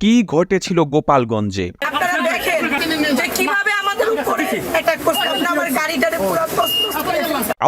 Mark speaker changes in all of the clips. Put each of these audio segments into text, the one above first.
Speaker 1: কি ঘটেছিল গোপালগঞ্জে
Speaker 2: আপনারা দেখেন যে কীভাবে আমাদের উপরে অ্যাটাক করছে গাড়িটারে পুরো।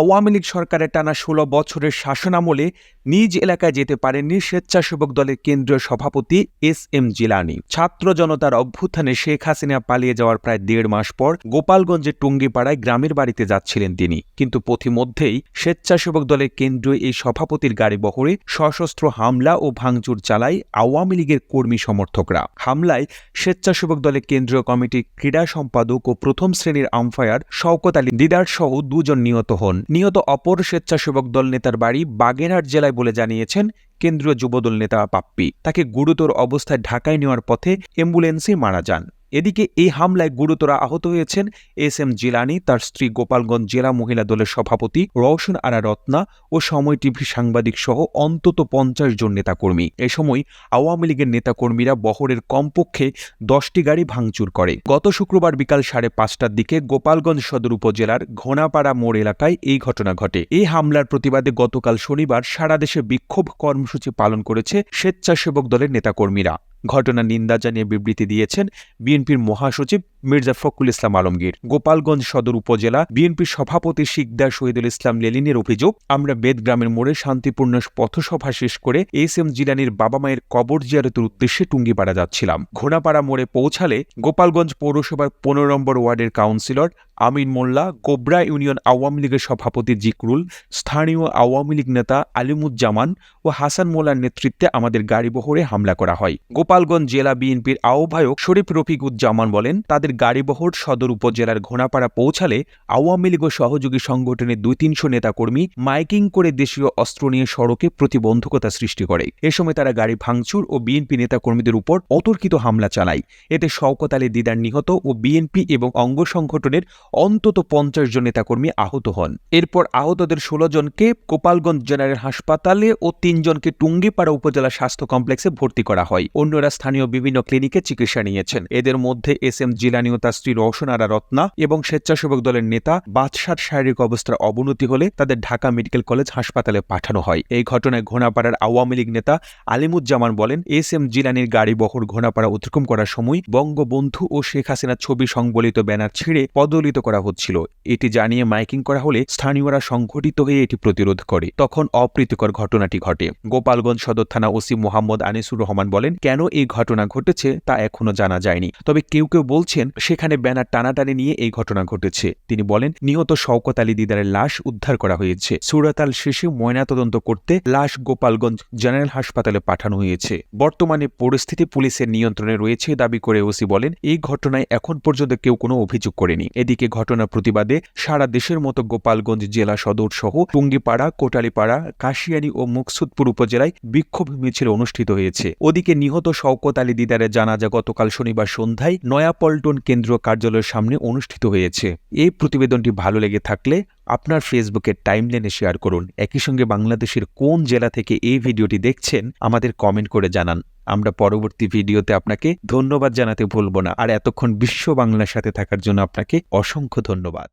Speaker 1: আওয়ামী লীগ সরকারের টানা ষোলো বছরের শাসনামলে নিজ এলাকায় যেতে পারেননি স্বেচ্ছাসেবক দলের কেন্দ্রীয় সভাপতি এস এম জিলানি। ছাত্র জনতার অভ্যুত্থানে শেখ হাসিনা পালিয়ে যাওয়ার প্রায় দেড় মাস পর গোপালগঞ্জের টুঙ্গিপাড়ায় গ্রামের বাড়িতে যাচ্ছিলেন তিনি। কিন্তু পথিমধ্যেই স্বেচ্ছাসেবক দলের কেন্দ্রীয় এই সভাপতির গাড়ি বহরে সশস্ত্র হামলা ও ভাঙচুর চালায় আওয়ামী লীগের কর্মী সমর্থকরা। হামলায় স্বেচ্ছাসেবক দলের কেন্দ্রীয় কমিটির ক্রীড়া সম্পাদক ও প্রথম শ্রেণির আম্পায়ার শওকত আলী দিদার সহ দুজন নিহত হন। নিহত অপর স্বেচ্ছাসেবক দল নেতার বাড়ি বাগেরহাট জেলায় বলে জানিয়েছেন কেন্দ্রীয় যুবদল নেতা পাপ্পি। তাকে গুরুতর অবস্থায় ঢাকায় নেওয়ার পথে অ্যাম্বুলেন্সে মারা যান। এদিকে এই হামলায় গুরুতর আহত হয়েছেন এস এম জিলানি, তার স্ত্রী গোপালগঞ্জ জেলা মহিলা দলের সভাপতি রওশন আরা রত্না ও সময় টিভি সাংবাদিক সহ অন্তত পঞ্চাশ জন নেতাকর্মী। এ সময় আওয়ামী লীগের নেতাকর্মীরা বহরের কমপক্ষে দশটি গাড়ি ভাঙচুর করে। গত শুক্রবার বিকাল সাড়ে পাঁচটার দিকে গোপালগঞ্জ সদর উপজেলার ঘোনাপাড়া মোড় এলাকায় এই ঘটনা ঘটে। এই হামলার প্রতিবাদে গতকাল শনিবার সারা দেশে বিক্ষোভ কর্মসূচি পালন করেছে স্বেচ্ছাসেবক দলের নেতাকর্মীরা। ঘটনার নিন্দা জানিয়ে বিবৃতি দিয়েছেন বিএনপির মহাসচিব মির্জা ফখরুল ইসলাম আলমগীর। গোপালগঞ্জ সদর উপজেলা বিএনপির সভাপতি শিকদার শহীদুল ইসলাম লেলিনের অভিযোগ, আমরা বেদগ্রামের মোড়ে শান্তিপূর্ণ পথসভা শেষ করে এস এম জিলানির বাবা মায়ের কবর জিয়ারতের উদ্দেশ্যে টুঙ্গিপাড়া যাচ্ছিলাম। ঘোনাপাড়া মোড়ে পৌঁছালে গোপালগঞ্জ পৌরসভার পনেরো নম্বর ওয়ার্ডের কাউন্সিলর আমিন মোল্লা, গোবরা ইউনিয়ন আওয়ামী লীগের সভাপতি জিকরুল, স্থানীয় আওয়ামী লীগ নেতা আলিমুজ্জামান ও হাসান মোল্লার নেতৃত্বে আমাদের গাড়ি বহরে হামলা করা হয়। গোপালগঞ্জ জেলা বিএনপির আহ্বায়ক শরীফ রফিকুজ্জামান বলেন, তাদের গাড়িবহর সদর উপজেলার ঘোনাপাড়া পৌঁছালে আওয়ামী লীগ সহযোগী সংগঠনের দুই তিনশো নেতাকর্মী মাইকিং করে দেশীয় অস্ত্র নিয়ে সড়কে প্রতিবন্ধকতা সৃষ্টি করে। এ সময় তারা গাড়ি ভাঙচুর ও বিএনপি নেতাকর্মীদের উপর অতর্কিত হামলা চালায়। এতে শওকত আলী দিদার নিহত ও বিএনপি এবং অঙ্গ সংগঠনের অন্তত পঞ্চাশ জন নেতাকর্মী আহত হন। এরপর আহতদের ষোলো জনকে গোপালগঞ্জ জেনারেল হাসপাতালে ও তিনজনকে টুঙ্গিপাড়া উপজেলা স্বাস্থ্য কমপ্লেক্সে ভর্তি করা হয়। অন্যরা স্থানীয় বিভিন্ন ক্লিনিকে চিকিৎসা নিয়েছেন। এদের মধ্যে এস এম জিলানি ও তার স্ত্রী রওশন আরা রত্না এবং স্বেচ্ছাসেবক দলের নেতা বাদশার শারীরিক অবস্থার অবনতি হলে তাদের ঢাকা মেডিকেল কলেজ হাসপাতালে পাঠানো হয়। এই ঘটনায় ঘোনাপাড়ার আওয়ামী লীগ নেতা আলিমুজ্জামান বলেন, এস এম জিলানির গাড়ি বহর ঘোনাপাড়া অতিক্রম করার সময় বঙ্গবন্ধু ও শেখ হাসিনার ছবি সংবলিত ব্যানার ছিঁড়ে পদলিত করা হচ্ছিল। এটি জানিয়ে মাইকিং করা হলে স্থানীয়রা সংঘটিত হয়ে এটি প্রতিরোধ করে। তখন অপ্রীতিকর ঘটনাটি ঘটে। গোপালগঞ্জ সদর থানা ওসি মোহাম্মদ আনিসুর রহমান বলেন, কেন এই ঘটনা ঘটেছে তা এখনও জানা যায়নি। তবে কেউ কেউ বলছেন সেখানে ব্যানার টানাটানি নিয়ে এই ঘটনা ঘটেছে। তিনি বলেন, নিহত শওকত আলী দিদারের লাশ উদ্ধার করা হয়েছে। সুরাতাল শেষে ময়নাতদন্ত করতে লাশ গোপালগঞ্জ জেনারেল হাসপাতালে পাঠানো হয়েছে। বর্তমানে পরিস্থিতি পুলিশের নিয়ন্ত্রণে রয়েছে দাবি করে ওসি বলেন, এই ঘটনায় এখন পর্যন্ত কেউ কোনো অভিযোগ করেনি। এদিকে ঘটনার প্রতিবাদে সারা দেশের মতো গোপালগঞ্জ জেলা সদর সহ টুঙ্গিপাড়া, কোটালীপাড়া, কাশিয়ানী ও মুকসুদপুর উপজেলায় বিক্ষোভ মিছিল অনুষ্ঠিত হয়েছে। ওদিকে নিহত শওকত আলী দিদারের জানাজা গতকাল শনিবার সন্ধ্যায় নয়াপল্টন কেন্দ্রীয় কার্যালয়ের সামনে অনুষ্ঠিত হয়েছে। এই প্রতিবেদনটি ভালো লেগে থাকলে আপনার ফেসবুকের টাইমলাইনে শেয়ার করুন। একই সঙ্গে বাংলাদেশের কোন জেলা থেকে এই ভিডিওটি দেখছেন, আমাদের কমেন্ট করে জানান। আমরা পরবর্তী ভিডিওতে আপনাকে ধন্যবাদ জানাতে ভুলব না। আর এতক্ষণ বিশ্ব বাংলার সাথে থাকার জন্য আপনাকে অসংখ্য ধন্যবাদ।